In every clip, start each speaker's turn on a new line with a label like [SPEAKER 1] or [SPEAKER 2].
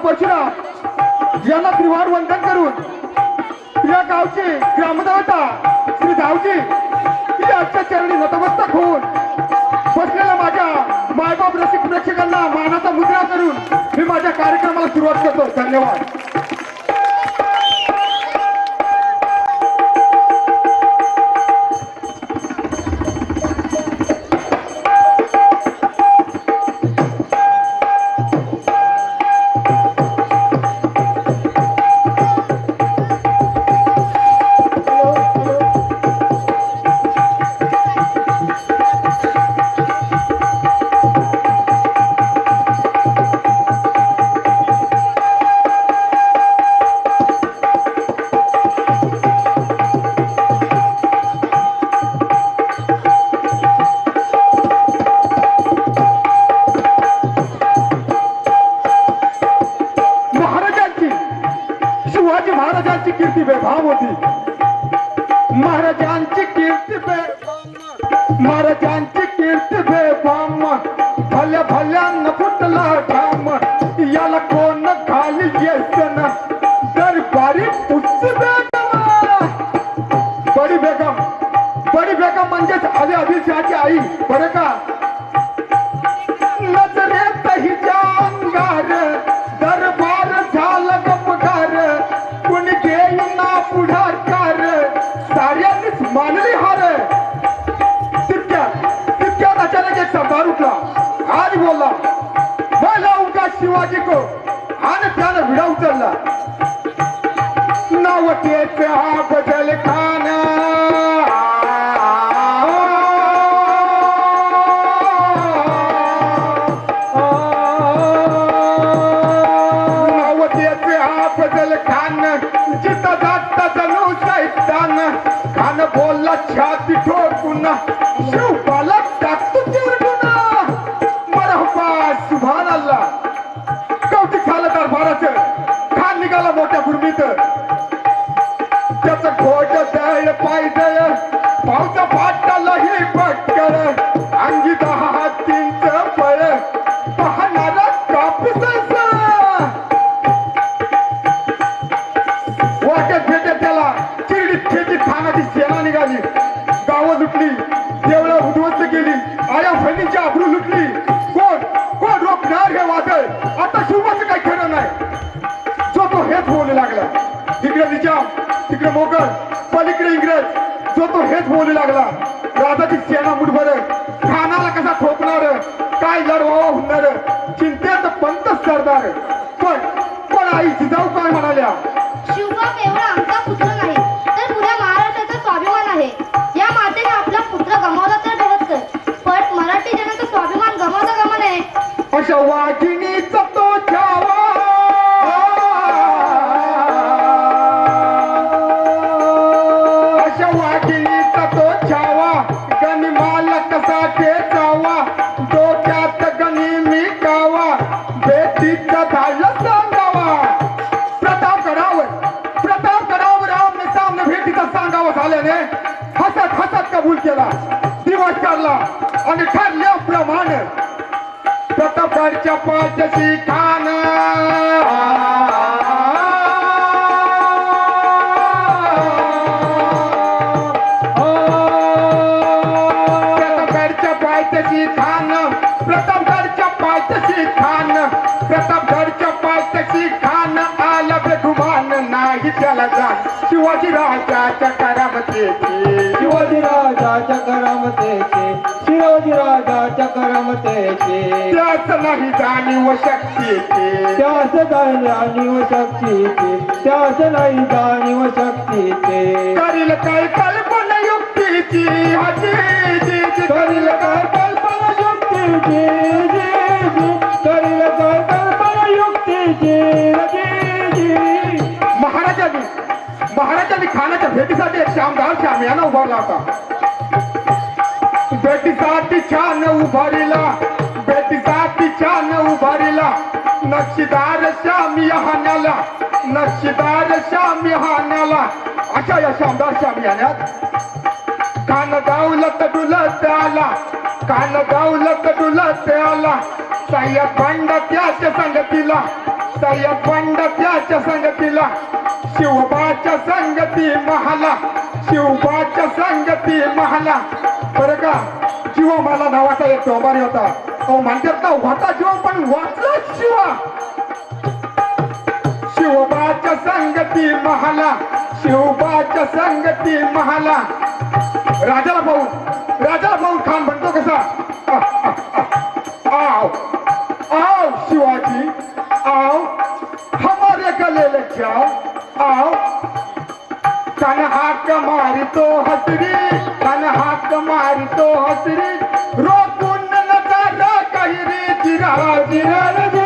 [SPEAKER 1] परशुराम यांना त्रिवार वंदन करून या गावची ग्रामदेवता श्री धावजी आजच्या चरणी नतमस्तक होऊन बसलेल्या माझ्या मायबाप रसिक प्रेक्षकांना मानाचा मुद्रा करून मी माझ्या कार्यक्रमाला सुरुवात करतो. धन्यवाद. महाराजांची कीर्ती बेभाव होती महाराजांची कीर्ती बे. महाराजांची कीर्ती बेफाम भल्या भल्यांना शिवाजी को आणि त्यानं विडा उचलला नावतेचे हा बदल खान। नावतेचे हा बदल खान। जिथं जाता जणू सैतान खान बोलला छाती ठोकून। शिवबाला टाकतो चिरडून। मरहबा सुभान अल्लाह। सेना मुठभर? खानाला कसा ठोकणार? काय लढवावं होणार? चिंतेत पंत सरदार. पण पण आई जिजाऊ काय म्हणाल्या?
[SPEAKER 2] शिवबा केवळ आमचा पुत्र नाही तर पुऱ्या महाराष्ट्राचा स्वाभिमान आहे. या मातेने आपला पुत्र गमावला तर बेहत्तर पण मराठी जनाचा स्वाभिमान गमावता गमा
[SPEAKER 1] अशा वाघिणीचा प्रतापगडच्या पाचशी खान प्रतापगडच्या पायथ्याशी खान प्रतापगडच्या पायथ्याशी खान प्रतापगडच्या पायथ्याशी खान आला बेगुमान नाही त्याला जाण शिवाजी राजाच्या करामतीची.
[SPEAKER 3] राजाच्या करामतेचे
[SPEAKER 1] त्याच नाही जाणीव शक्तीची.
[SPEAKER 3] त्यास नाही जाणीव शक्तीचे. त्यास नाही जाणीव शक्तीचे.
[SPEAKER 1] करील काय कल्पना युक्तीची? हाजी जी जी.
[SPEAKER 3] करील काय कल्पना युक्तीची? जी जी. करील काय कल्पना युक्तीची? जी जी.
[SPEAKER 1] महाराजांनी महाराजांनी खानाच्या भेटीसाठी एक शामदार शामियाना उभारला होता. भेटीसाठी छान उभारिला भेटीसाठी छान उभारिला. नक्षीदार श्यामी हाण्याला नक्षीदार श्यामी हाण्याला अशा या शामदार हाण्यात कान दावलत डुलत आला कान दावलत डुलत आला. सह्या बंड त्याच्या संगतीला तर या पंडत्याच्या संगतीला शिवबाच्या संगती महाला शिवबाच्या संगती महाला. बरं का? जीव मला नावाचा एक चौबारी होता. तो म्हणतात ना होता जीव पण वाचला शिवा. शिवबाच्या संगती महाला शिवबाच्या संगती महाला. राजाला भाऊ राजाला भाऊ खान हाक मारी हसरी. रोकून नका काही रे जिरा जिरा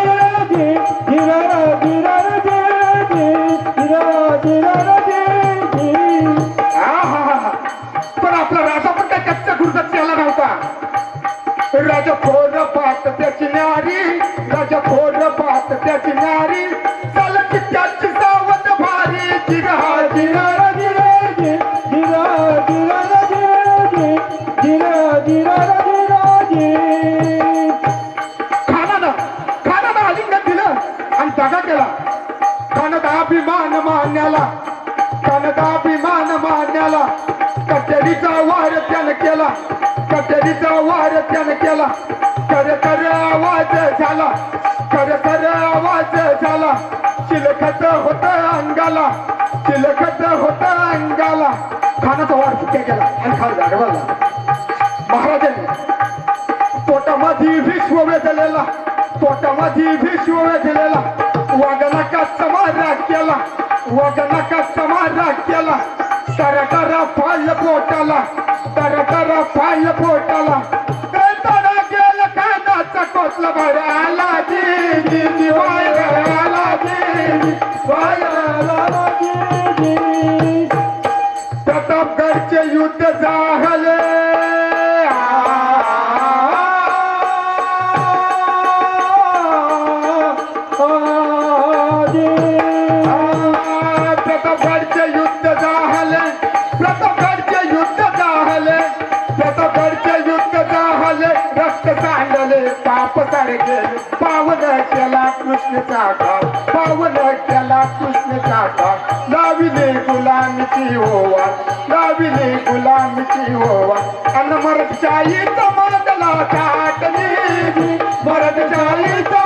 [SPEAKER 1] झाला कटरीचा वार त्यानं केला. कर कर आवाज झाला. कर कर आवाज झाला. शिलखत होत अंगाला. शिलखत होत अंगाला. खानाचा वार चुक्या केला. आणि खाल जागवला महाराजांनी पोटामध्ये विश्व वेधलेला. पोटामध्ये विश्व वेधलेला. वागनाका समारा केला. वागनाका समारा केला. करा करा फाल पोटाला. पाय पोटाला. ते तडा कानाचा कोसला भर आला जी वाय प्रतापगडचे युद्ध झाले. पाप सारे गेले पावन केला कृष्णचा घाव पावन केला कृष्णचा घाव लाविले गुलामची होवा लाविले गुलामची होवा अन मरदशाहीचा मरदला काटली मरदशाहीचा